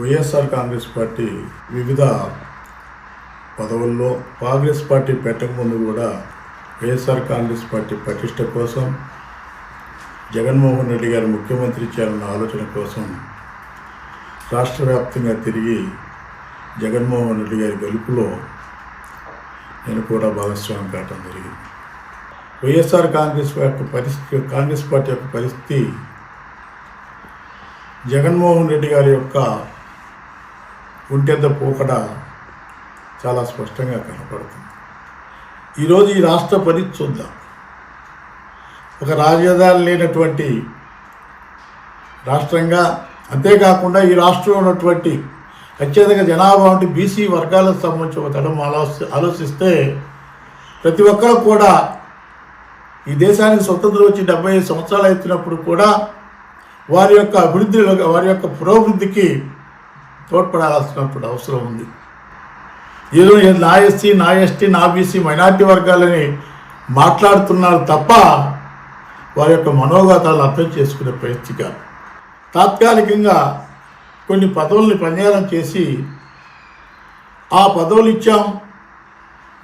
YSR Congress party వివిధ పదవుల్లో Congress party పెట్టకముందు కూడా వైఎస్ఆర్ కాంగ్రెస్ పార్టీ పటిష్ట కోసం జగన్మోహన్ రెడ్డి గారు ముఖ్యమంత్రి చేయాలన్న ఆలోచన కోసం రాష్ట్ర వ్యాప్తంగా తిరిగి జగన్మోహన్ రెడ్డి గారి గెలుపులో నేను కూడా భాగస్వామి కావటం జరిగింది. వైఎస్ఆర్ కాంగ్రెస్ యొక్క పరిస్థితి కాంగ్రెస్ పార్టీ యొక్క పరిస్థితి జగన్మోహన్ రెడ్డి గారి యొక్క ఒంటెద్ద పోకడ చాలా స్పష్టంగా కనపడుతుంది. ఈరోజు ఈ రాష్ట్ర పరిస్థితి చూద్దాం. ఒక రాజధాని లేనటువంటి రాష్ట్రంగా అంతేకాకుండా ఈ రాష్ట్రంలో ఉన్నటువంటి అత్యధిక జనాభా ఉంటే బీసీ వర్గాలకు సంబంధించి ఒక తరం ఆలోచి ఆలోచిస్తే ప్రతి ఒక్కరు కూడా ఈ దేశానికి స్వతంత్రం వచ్చి డెబ్బై ఐదు సంవత్సరాలు అవుతున్నప్పుడు కూడా వారి యొక్క అభివృద్ధి వారి యొక్క పురోభివృద్ధికి తోడ్పడాల్సినప్పుడు అవసరం ఉంది. ఏదో నా ఎస్సీ నా ఎస్టీ నా బీసీ మైనార్టీ వర్గాలని మాట్లాడుతున్నారు తప్ప వారి యొక్క మనోగతాలు అర్థం చేసుకునే పరిస్థితి కాదు. తాత్కాలికంగా కొన్ని పదవుల్ని పనియారం చేసి ఆ పదవులు ఇచ్చాం.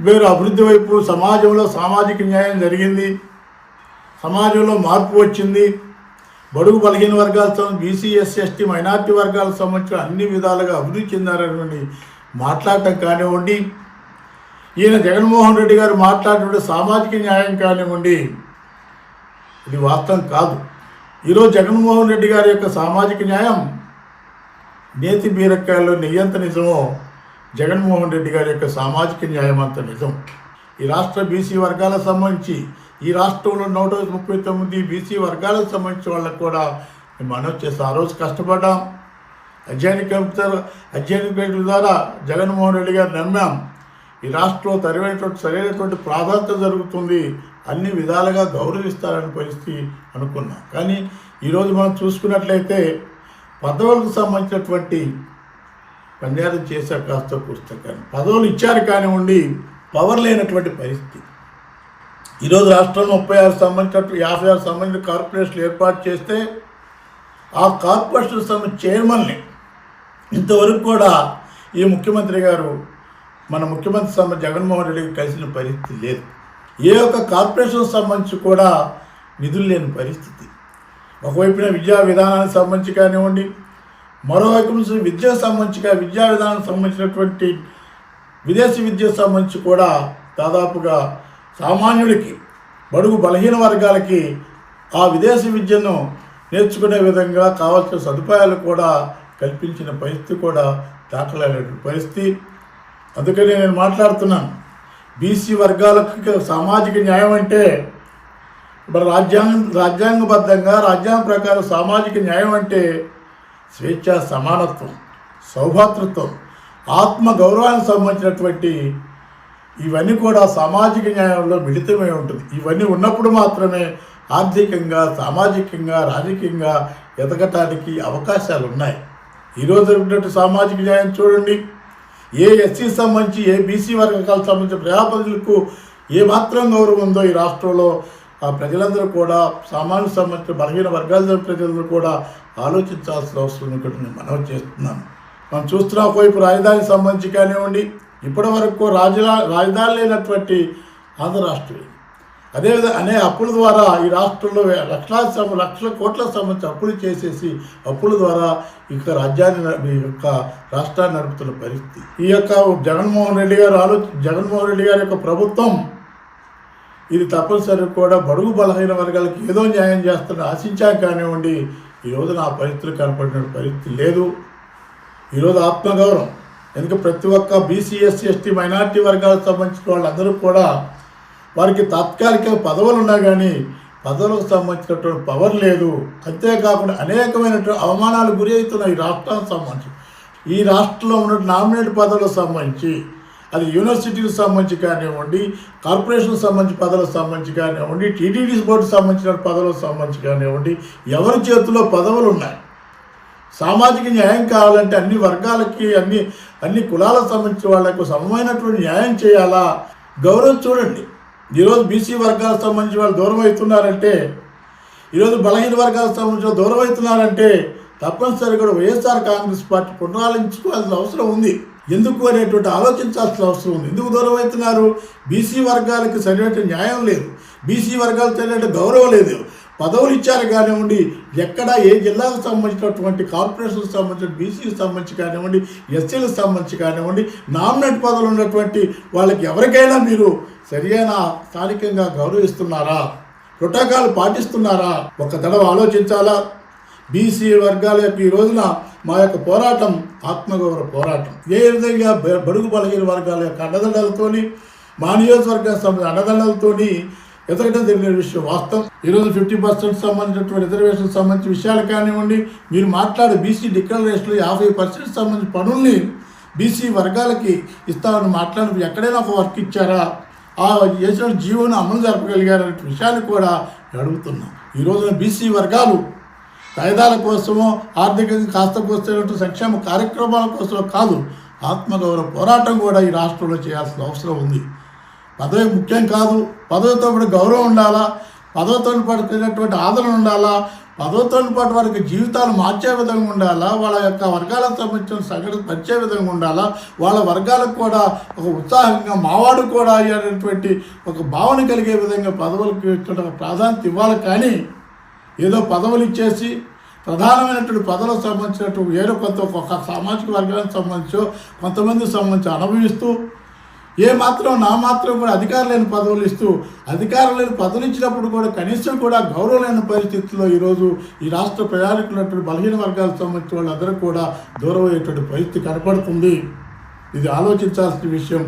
వేరు అభివృద్ధి వైపు సమాజంలో సామాజిక న్యాయం జరిగింది. సమాజంలో మార్పు వచ్చింది. బడుగు బలహీన వర్గాలకు సంబంధించి బీసీ ఎస్సీ ఎస్టీ మైనార్టీ వర్గాలకు సంబంధించిన అన్ని విధాలుగా అభివృద్ధి చెందారని మాట్లాడటం కానివ్వండి ఈయన జగన్మోహన్ రెడ్డి గారు మాట్లాడినటువంటి సామాజిక న్యాయం కానివ్వండి ఇది వాస్తవం కాదు. ఈరోజు జగన్మోహన్ రెడ్డి గారి యొక్క సామాజిక న్యాయం నేతి బీరకాయలో నెయ్యంత నిజమో జగన్మోహన్ రెడ్డి గారి యొక్క సామాజిక న్యాయం అంత నిజం. ఈ రాష్ట్ర బీసీ వర్గాలకు సంబంధించి ఈ రాష్ట్రంలో నూట ముప్పై తొమ్మిది బీసీ వర్గాలకు సంబంధించిన వాళ్ళకు కూడా మేము వచ్చేసి చేస్తాం ఆ రోజు కష్టపడ్డాం. అధ్యయన కమిటీ అధ్యయన కమిటీ ద్వారా జగన్మోహన్ రెడ్డి గారు నమ్మాం. ఈ రాష్ట్రంలో తరిమైనటువంటి సరైనటువంటి ప్రాధాన్యత జరుగుతుంది. అన్ని విధాలుగా గౌరవిస్తారని పరిస్థితి అనుకున్నాం. కానీ ఈరోజు మనం చూసుకున్నట్లయితే పదవులకు సంబంధించినటువంటి పనియారం చేశారు కాస్త పుస్తకాన్ని. పదవులు ఇచ్చారు కానివ్వండి పవర్ లేనటువంటి పరిస్థితి. ఈరోజు రాష్ట్రంలో ముప్పై ఆరు సంబంధించినట్టు యాభై ఆరు సంబంధించిన కార్పొరేషన్లు ఏర్పాటు చేస్తే ఆ కార్పొరేషన్ సంబంధించిన చైర్మన్ని ఇంతవరకు కూడా ఈ ముఖ్యమంత్రి గారు మన ముఖ్యమంత్రి సంబంధించి జగన్మోహన్ రెడ్డికి కలిసిన పరిస్థితి లేదు. ఏ ఒక్క కార్పొరేషన్ సంబంధించి కూడా నిధులు లేని పరిస్థితి. ఒకవైపున విద్యా విధానానికి సంబంధించి కానివ్వండి మరోవైపు నుంచి విద్యకు సంబంధించి విద్యా విధానానికి సంబంధించినటువంటి విదేశీ విద్యకు సంబంధించి కూడా దాదాపుగా సామాన్యుడికి బడుగు బలహీన వర్గాలకి ఆ విదేశీ విద్యను నేర్చుకునే విధంగా కావాల్సిన సదుపాయాలు కూడా కల్పించిన పరిస్థితి కూడా దాఖలైనటువంటి పరిస్థితి. అందుకని నేను మాట్లాడుతున్నాను. బీసీ వర్గాలకు సామాజిక న్యాయం అంటే ఇప్పుడు రాజ్యాంగం రాజ్యాంగబద్ధంగా రాజ్యాంగం ప్రకారం సామాజిక న్యాయం అంటే స్వేచ్ఛ సమానత్వం సౌభాతృత్వం ఆత్మ గౌరవానికి సంబంధించినటువంటి ఇవన్నీ కూడా సామాజిక న్యాయంలో మిళితమై ఉంటుంది. ఇవన్నీ ఉన్నప్పుడు మాత్రమే ఆర్థికంగా సామాజికంగా రాజకీయంగా ఎదగటానికి అవకాశాలు ఉన్నాయి ఈరోజు ఉన్నటువంటి సామాజిక న్యాయం చూడండి. ఏ ఎస్సీ సంబంధించి ఏ బీసీ వర్గాలకు సంబంధించిన ప్రజాప్రతినిధులకు ఏమాత్రం గౌరవం ఉందో ఈ రాష్ట్రంలో ఆ ప్రజలందరూ కూడా సామాన్య సంబంధించిన బలహీన వర్గాల ప్రజలందరూ కూడా ఆలోచించాల్సిన అవసరం ఇక్కడ కూడా నేను మనవి చేస్తున్నాను. మనం చూస్తున్న ఒకవైపు రాజధానికి సంబంధించి కానివ్వండి ఇప్పటి వరకు రాజధా రాజధాని లేనటువంటి ఆంధ్ర రాష్ట్రం అదేవిధంగా అనే అప్పుల ద్వారా ఈ రాష్ట్రంలో లక్షలాది సం- లక్షల కోట్ల సంబంధించి అప్పులు చేసేసి అప్పుల ద్వారా ఇక రాజ్యాన్ని ఈ యొక్క రాష్ట్రాన్ని నడుపుతున్న పరిస్థితి. ఈ యొక్క జగన్మోహన్ రెడ్డి గారు ఆలో జగన్మోహన్ రెడ్డి గారి యొక్క ప్రభుత్వం ఇది తప్పనిసరి కూడా బడుగు బలహీన వర్గాలకు ఏదో న్యాయం చేస్తున్న ఆశించాం కానివ్వండి ఈరోజు నా పరిస్థితులు కనపడిన పరిస్థితి లేదు. ఈరోజు ఆత్మగౌరవం. ఎందుకంటే ప్రతి ఒక్క బీసీ ఎస్సీ ఎస్టీ మైనార్టీ వర్గాలకు సంబంధించిన వాళ్ళందరూ కూడా వారికి తాత్కాలిక పదవులు ఉన్నా కానీ పదవులకు సంబంధించినటువంటి పవర్ లేదు. అంతేకాకుండా అనేకమైనటువంటి అవమానాలు గురి అవుతున్న ఈ రాష్ట్రానికి సంబంధించి. ఈ రాష్ట్రంలో ఉన్న నామినేట్ పదవులకు సంబంధించి అది యూనివర్సిటీకి సంబంధించి కానివ్వండి కార్పొరేషన్ సంబంధించి పదవులకు సంబంధించి కానివ్వండి టీటీడీ బోర్డు సంబంధించిన పదవులకు సంబంధించి కానివ్వండి ఎవరి చేతిలో పదవులు ఉన్నాయి? సామాజిక న్యాయం కావాలంటే అన్ని వర్గాలకి అన్ని అన్ని కులాలకు సంబంధించిన వాళ్ళకు సమమైనటువంటి న్యాయం చేయాలా? గౌరవం చూడండి. ఈరోజు బీసీ వర్గాలకు సంబంధించి వాళ్ళు దూరం అవుతున్నారంటే ఈరోజు బలహీన వర్గాలకు సంబంధించిన దూరం అవుతున్నారంటే తప్పనిసరిగా కూడా వైఎస్ఆర్ కాంగ్రెస్ పార్టీ పునరాలించుకోవాల్సిన అవసరం ఉంది. ఎందుకు అనేటువంటి ఆలోచించాల్సిన అవసరం ఉంది. ఎందుకు దూరం అవుతున్నారు? బీసీ వర్గాలకి సరైన న్యాయం లేదు. బీసీ వర్గాలకు సరైన గౌరవం లేదు. పదవులు ఇచ్చారు కానివ్వండి ఎక్కడ ఏ జిల్లాకు సంబంధించినటువంటి కార్పొరేషన్కి సంబంధించిన బీసీకి సంబంధించి కానివ్వండి ఎస్సీలకు సంబంధించి కానివ్వండి నామినేట్ పదవులు ఉన్నటువంటి వాళ్ళకి ఎవరికైనా మీరు సరియైన స్థానికంగా గౌరవిస్తున్నారా? ప్రోటోకాల్ పాటిస్తున్నారా? ఒక తడవ ఆలోచించాలా? బీసీ వర్గాల యొక్క ఈ రోజున మా యొక్క పోరాటం ఆత్మగౌరవ పోరాటం. ఏ విధంగా బడుగు బలహీన వర్గాల యొక్క అండదండలతోని మా నియోజకవర్గ సంబంధించిన అండదండలతోని ఎదగడం జరిగిన విషయం వాస్తవం. ఈరోజు ఫిఫ్టీ పర్సెంట్ సంబంధించినటువంటి రిజర్వేషన్ సంబంధించిన విషయాలు కానివ్వండి మీరు మాట్లాడే బీసీ డిక్లరేషన్లు యాభై పర్సెంట్ సంబంధించిన పనుల్ని బీసీ వర్గాలకి ఇస్తామని మాట్లాడి ఎక్కడైనా ఒక వర్క్ ఇచ్చారా? ఆ చేసిన జీవోను అమలు జరపగలిగారనే విషయాన్ని కూడా అడుగుతున్నాం ఈ రోజున బీసీ వర్గాలు కాయిదాల కోసమో ఆర్థికంగా కాస్త కోస్తున్నట్టు సంక్షేమ కార్యక్రమాల కోసమో కాదు ఆత్మగౌరవ పోరాటం కూడా ఈ రాష్ట్రంలో చేయాల్సిన అవసరం ఉంది. పదవి ముఖ్యం కాదు. పదవితో పాటు గౌరవం ఉండాలా? పదవితో పడుతున్నటువంటి ఆదరణ ఉండాలా? పదవితో పాటు వారికి జీవితాలు మార్చే విధంగా ఉండాలా? వాళ్ళ యొక్క వర్గాలకు సంబంధించిన సంఘటన పరిచే విధంగా ఉండాలా? వాళ్ళ వర్గాలకు కూడా ఒక ఉత్సాహంగా మావాడు కూడా అయ్యేటటువంటి ఒక భావన కలిగే విధంగా పదవులకు ప్రాధాన్యత ఇవ్వాలి. కానీ ఏదో పదవులు ఇచ్చేసి ప్రధానమైనటువంటి పదవులకు సంబంధించినటువంటి వేరే కొంత ఒక సామాజిక వర్గానికి సంబంధించో కొంతమందికి సంబంధించి అనుభవిస్తూ ఏ మాత్రం నా మాత్రం కూడా అధికారం లేని పదవులు ఇస్తూ అధికారం లేని పదవులు ఇచ్చినప్పుడు కూడా కనీసం కూడా గౌరవం లేని పరిస్థితుల్లో ఈరోజు ఈ రాష్ట్ర ప్రయాణికులటువంటి బలహీన వర్గాలకు సంబంధించిన వాళ్ళందరూ కూడా దూరం అయ్యేటువంటి పరిస్థితి కనపడుతుంది. ఇది ఆలోచించాల్సిన విషయం.